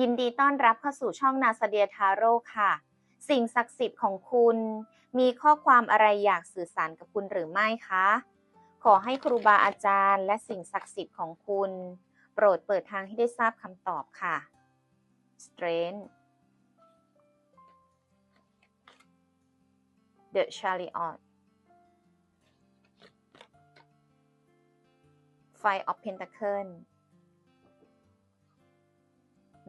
ยินดีต้อนรับเข้าสู่ช่องนาสเดียทาโร่ค่ะ สิ่งศักดิ์สิทธิ์ของคุณ มีข้อความอะไรอยากสื่อสารกับคุณหรือไม่คะ ขอให้ครูบาอาจารย์ และสิ่งศักดิ์สิทธิ์ของคุณ โปรดเปิดทางให้ได้ทราบคำตอบค่ะ Strength The Chariot Five of Pentacles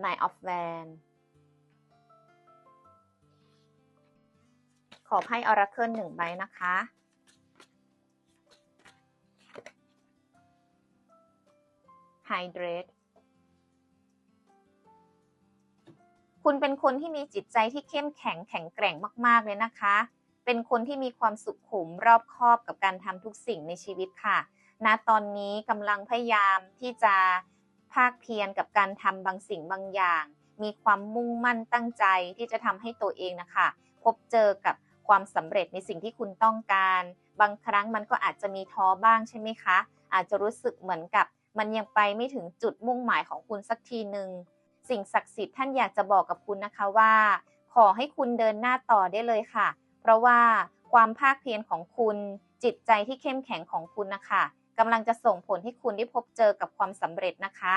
Nine of Wands ขอไพ่ออราเคิลหนึ่งใบนะคะ Hydrate คุณเป็นคนที่มีจิตใจที่เข้มแข็งแข็งแกร่งมาก ๆ เลยนะคะ เป็นคนที่มีความสุขุมรอบคอบกับการทำทุกสิ่งในชีวิตค่ะ ณ ตอนนี้กำลังพยายามที่จะ ภาคเพียรกับการทำบางสิ่งบางอย่าง มีความมุ่งมั่นตั้งใจที่จะทำให้ตัวเองนะคะ พบเจอกับความสำเร็จในสิ่งที่คุณต้องการ บางครั้งมันก็อาจจะมีท้อบ้างใช่ไหมคะ อาจจะรู้สึกเหมือนกับ มันยังไปไม่ถึงจุดมุ่งหมายของคุณสักทีหนึ่งสิ่งศักดิ์สิทธิ์ท่านอยากจะบอกกับคุณนะคะว่า ขอให้คุณเดินหน้าต่อได้เลยค่ะ เพราะว่าความภาคเพียรของคุณจิตใจที่เข้มแข็งของคุณนะคะ กำลังจะส่งผลให้คุณได้พบเจอกับความสำเร็จนะคะ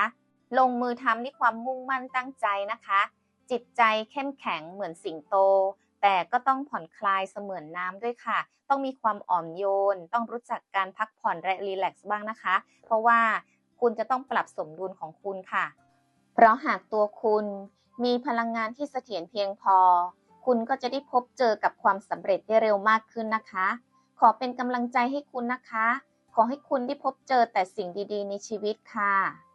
ลงมือทำด้วยความมุ่งมั่นตั้งใจนะคะ จิตใจเข้มแข็งเหมือนสิงโต แต่ก็ต้องผ่อนคลายเสมือนน้ำด้วยค่ะ ต้องมีความอ่อนโยน ต้องรู้จักการพักผ่อนและรีแลกซ์บ้างนะคะ เพราะว่าคุณจะต้องปรับสมดุลของคุณค่ะ เพราะหากตัวคุณมีพลังงานที่เสถียรเพียงพอ คุณก็จะได้พบเจอกับความสำเร็จได้เร็วมากขึ้นนะคะ ขอเป็นกำลังใจให้คุณนะคะ ขอให้คุณได้พบเจอแต่สิ่งดีๆ ในชีวิตค่ะ